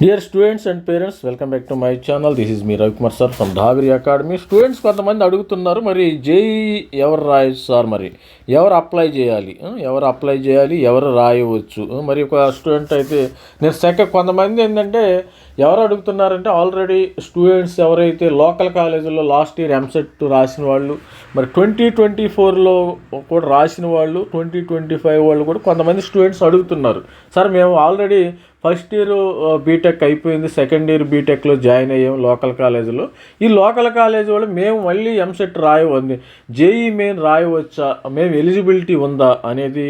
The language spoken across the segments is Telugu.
Dear students and parents welcome back to my channel this is me Ravikumar sir from Dhaviri academy students కొంతమంది అడుగుతున్నారు మరి జేఈ ఎవరు రాయొచ్చు సార్ మరి? ఎవరు అప్లై చేయాలి? ఎవరు అప్లై చేయాలి? ఎవరు రాయవచ్చు? మరి ఒక స్టూడెంట్ అయితే నేను సెకండ్ కొంతమంది ఏంటంటే ఎవరు అడుగుతున్నారంటే ఆల్రెడీ స్టూడెంట్స్ ఎవరైతే లోకల్ కాలేజీలో లాస్ట్ ఇయర్ ఎంసెట్ రాసిన వాళ్ళు మరి ట్వంటీ ట్వంటీ ఫోర్లో కూడా రాసిన వాళ్ళు ట్వంటీ ట్వంటీ ఫైవ్ వాళ్ళు కూడా కొంతమంది స్టూడెంట్స్ అడుగుతున్నారు. సార్ మేము ఆల్రెడీ ఫస్ట్ ఇయర్ బీటెక్ అయిపోయింది సెకండ్ ఇయర్ బీటెక్లో జాయిన్ అయ్యాం లోకల్ కాలేజీలో. ఈ లోకల్ కాలేజీ వాళ్ళు మేము మళ్ళీ ఎంసెట్ రాయవద్ది జేఈ మెయిన్ రాయవచ్చా మేము ఎలిజిబిలిటీ ఉందా అనేది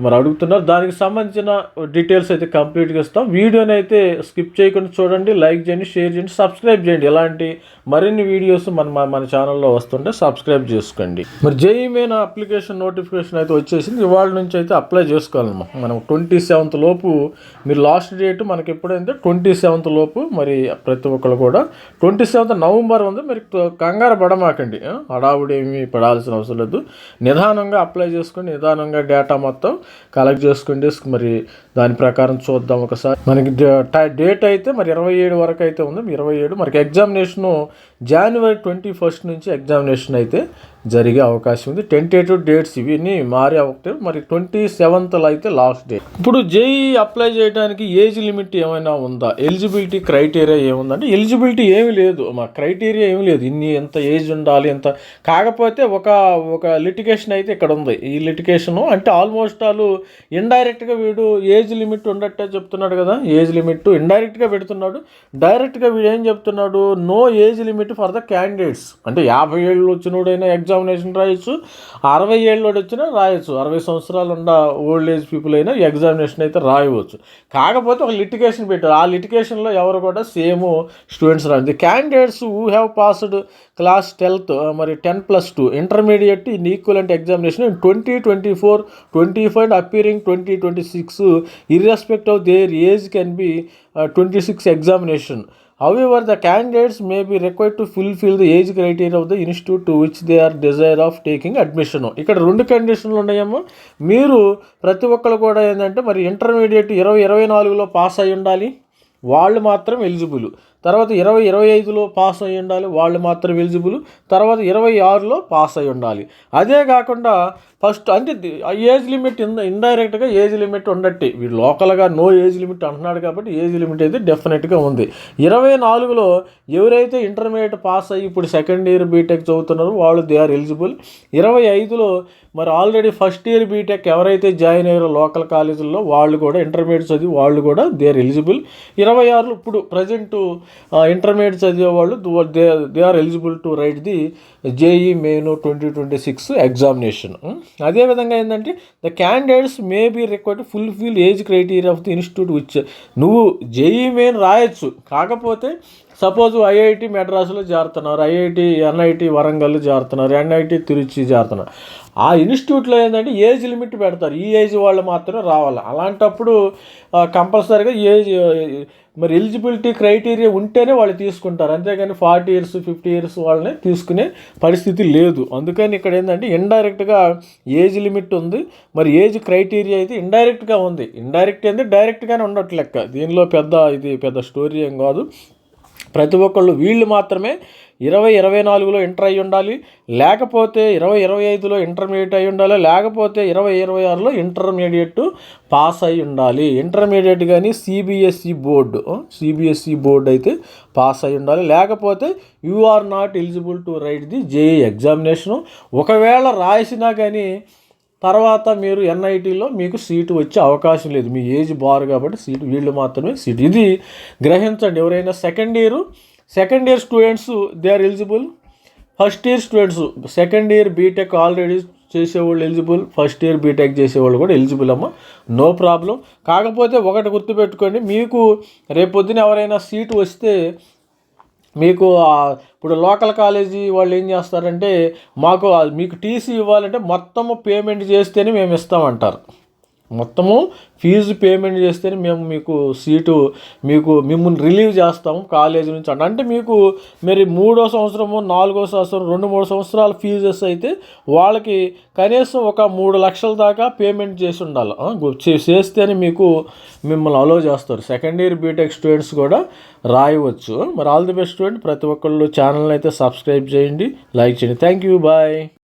మరి అడుగుతున్నారు. దానికి సంబంధించిన డీటెయిల్స్ అయితే కంప్లీట్గా ఇస్తాం. వీడియోని అయితే స్కిప్ చేయకుండా చూడండి లైక్ చేయండి షేర్ చేయండి సబ్స్క్రైబ్ చేయండి. ఇలాంటి మరిన్ని వీడియోస్ మన మన- మన ఛానల్లో వస్తుంటే సబ్స్క్రైబ్ చేసుకోండి. మరి జేఈ మెయిన్ అప్లికేషన్ నోటిఫికేషన్ అయితే వచ్చేసింది. ఇవాళ నుంచి అయితే అప్లై చేసుకోవాలమ్మా మనం ట్వంటీ సెవెంత్ లోపు మీరు లాస్ట్ డేట్ మనకి ఎప్పుడైతే ట్వంటీ సెవెంత్ లోపు మరి ప్రతి ఒక్కరు కూడా ట్వంటీ సెవెంత్ నవంబర్ ఉంది. మీరు కంగారు పడమాకండి. ఆ? హడావుడి ఏమీ పడాల్సిన అవసరం లేదు. నిదానంగా అప్లై చేసుకొని నిదానంగా డేటా మొత్తం కలెక్ట్ చేసుకుంటే మరి దాని ప్రకారం చూద్దాం ఒకసారి. మనకి డేట్ అయితే మరి ఇరవై ఏడు వరకు అయితే ఉంది. ఇరవై ఏడు మనకి ఎగ్జామినేషను జనవరి ట్వంటీ ఫస్ట్ నుంచి ఎగ్జామినేషన్ అయితే జరిగే అవకాశం ఉంది. టెంటేటివ్ డేట్స్ ఇవన్నీ మారే అవకాశం మరి ట్వంటీ సెవెంత్లో అయితే లాస్ట్ డేట్ ఇప్పుడు జేఈ అప్లై చేయడానికి ఏజ్ లిమిట్ ఏమైనా ఉందా? ఎలిజిబిలిటీ క్రైటీరియా ఏముందంటే ఎలిజిబిలిటీ ఏమీ లేదు. మా క్రైటీరియా ఏమి లేదు. ఇన్ని ఎంత ఏజ్ ఉండాలి ఎంత కాకపోతే ఒక ఒక లిటిగేషన్ అయితే ఇక్కడ ఉంది. ఈ లిటిగేషన్ అంటే ఆల్మోస్ట్ వాళ్ళు ఇండైరెక్ట్గా వీడు ఏజ్ లిమిట్ ఉండట్టే చెప్తున్నాడు కదా. ఏజ్ లిమిట్ ఇండైరెక్ట్గా పెడుతున్నాడు. డైరెక్ట్గా వీడు ఏం చెప్తున్నాడు? No age limit for the candidates అంటే యాభై ఏళ్ళు వచ్చినోడైనా ఎగ్జామినేషన్ రాయొచ్చు. అరవై ఏళ్ళోడు వచ్చినా రాయొచ్చు. అరవై సంవత్సరాలు ఉన్న ఓల్డ్ ఏజ్ పీపుల్ అయినా ఎగ్జామినేషన్ అయితే రాయవచ్చు. కాకపోతే ఒక లిటికేషన్ పెట్టారు. ఆ లిటికేషన్లో ఎవరు కూడా సేమ్ స్టూడెంట్స్ రాదు candidates who have passed class tenth మరి ten plus two. Intermediate in equivalent examination in twenty twenty four twenty five and appearing twenty twenty six. Irrespective of their age can be twenty six examination. However, the candidates may be required to fulfill the age criteria of the institute to which they are desire of taking admission. ఇక్కడ రెండు కండిషన్లు ఉన్నాయేమో మీరు ప్రతి ఒక్కరు కూడా ఏంటంటే మరి ఇంటర్మీడియట్ ఇరవై ఇరవై నాలుగులో పాస్ అయి ఉండాలి వాళ్ళు మాత్రం ఎలిజిబుల్ తర్వాత ఇరవై ఇరవై ఐదులో పాస్ అయి ఉండాలి. వాళ్ళు మాత్రం ఎలిజిబుల్. తర్వాత ఇరవై ఆరులో పాస్ అయి ఉండాలి. అదే కాకుండా ఫస్ట్ అంటే ఆ ఏజ్ లిమిట్ ఇన్ ఇండైరెక్ట్గా ఏజ్ లిమిట్ ఉండట్టి. వీడు లోకల్గా నో ఏజ్ లిమిట్ అంటున్నాడు కాబట్టి ఏజ్ లిమిట్ అయితే డెఫినెట్గా ఉంది. ఇరవై నాలుగులో ఎవరైతే ఇంటర్మీడియట్ పాస్ అయ్యి ఇప్పుడు సెకండ్ ఇయర్ బీటెక్ చదువుతున్నారో వాళ్ళు దే ఆర్ ఎలిజిబుల్. ఇరవై ఐదులో మరి ఆల్రెడీ ఫస్ట్ ఇయర్ బీటెక్ ఎవరైతే జాయిన్ అయ్యారో లోకల్ కాలేజీల్లో వాళ్ళు కూడా ఇంటర్మీడియట్ చదివి వాళ్ళు కూడా దే ఆర్ ఎలిజిబుల్. ఇరవై ఆరులో ఇప్పుడు ప్రజెంటు ఇంటర్మీడియట్ చదివే వాళ్ళు they they are eligible to write the JEE main twenty twenty six examination. అదేవిధంగా ఏంటంటే the candidates may be required fulfil age criteria of the institute which నువ్వు జేఈ మెయిన్ రాయొచ్చు. కాకపోతే సపోజ్ ఐఐటి మెడ్రాసులో చేరుతున్నారు ఐఐటి ఎన్ఐటి వరంగల్ చేరుతున్నారు ఎన్ఐటి తిరుచి చేరుతున్నారు ఆ ఇన్స్టిట్యూట్లో ఏంటంటే ఏజ్ లిమిట్ పెడతారు. ఈ ఏజ్ వాళ్ళు మాత్రమే రావాలి. అలాంటప్పుడు కంపల్సరీగా ఏజ్ మరి ఎలిజిబిలిటీ క్రైటీరియా ఉంటేనే వాళ్ళు తీసుకుంటారు. అంతేగాని ఫార్టీ ఇయర్స్ ఫిఫ్టీ ఇయర్స్ వాళ్ళని తీసుకునే పరిస్థితి లేదు. అందుకని ఇక్కడ ఏంటంటే ఇండైరెక్ట్గా ఏజ్ లిమిట్ ఉంది. మరి ఏజ్ క్రైటీరియా అయితే ఇండైరెక్ట్గా ఉంది. ఇండైరెక్ట్ అయితే డైరెక్ట్గానే ఉండట్లెక్క లెక్క. దీనిలో పెద్ద ఇది పెద్ద స్టోరీ ఏం కాదు. ప్రతి ఒక్కళ్ళు వీళ్ళు మాత్రమే ఇరవై ఇరవై నాలుగులో ఇంటర్ అయి ఉండాలి. లేకపోతే ఇరవై ఇరవై ఐదులో ఇంటర్మీడియట్ అయి ఉండాలి. లేకపోతే ఇరవై ఇరవై ఆరులో ఇంటర్మీడియట్ పాస్ అయి ఉండాలి. ఇంటర్మీడియట్ కానీ సిబిఎస్ఈ బోర్డు సిబిఎస్ఈ బోర్డు అయితే పాస్ అయి ఉండాలి. లేకపోతే you are not eligible to write the JEE examination. ఒకవేళ రాసినా కానీ తర్వాత మీరు ఎన్ఐటీలో మీకు సీటు వచ్చే అవకాశం లేదు. మీ ఏజ్ బార్ కాబట్టి సీటు వీళ్ళు మాత్రమే సీటు. ఇది గ్రహించండి ఎవరైనా second year second year students they are eligible. First year students second year BTech already చేసేవాళ్ళు ఎలిజిబుల్. ఫస్ట్ ఇయర్ బీటెక్ చేసేవాళ్ళు కూడా ఎలిజిబుల్ అమ్మ. No problem. కాకపోతే ఒకటి గుర్తుపెట్టుకోండి మీకు రేపొద్దున ఎవరైనా సీటు వస్తే మీకు ఇప్పుడు లోకల్ కాలేజీ వాళ్ళు ఏం చేస్తారంటే మాకు మీకు టీసీ ఇవ్వాలంటే మొత్తము పేమెంట్ చేస్తేనే మేము ఇస్తామంటారు. మొత్తము ఫీజు పేమెంట్ చేస్తేనే మేము మీకు సీటు మీకు మిమ్మల్ని రిలీవ్ చేస్తాం కాలేజీ నుంచి అంటే. అంటే మీకు మరి మూడో సంవత్సరము నాలుగో సంవత్సరం రెండు మూడు సంవత్సరాల ఫీజెస్ అయితే వాళ్ళకి కనీసం ఒక మూడు లక్షల దాకా పేమెంట్ చేసి ఉండాలి. చేస్తేనే మీకు మిమ్మల్ని అలో చేస్తారు. సెకండ్ ఇయర్ బీటెక్ స్టూడెంట్స్ కూడా రాయవచ్చు. మరి ఆల్ ది బెస్ట్ స్టూడెంట్. ప్రతి ఒక్కళ్ళు ఛానల్ అయితే సబ్స్క్రైబ్ చేయండి. లైక్ చేయండి. Thank you. బాయ్.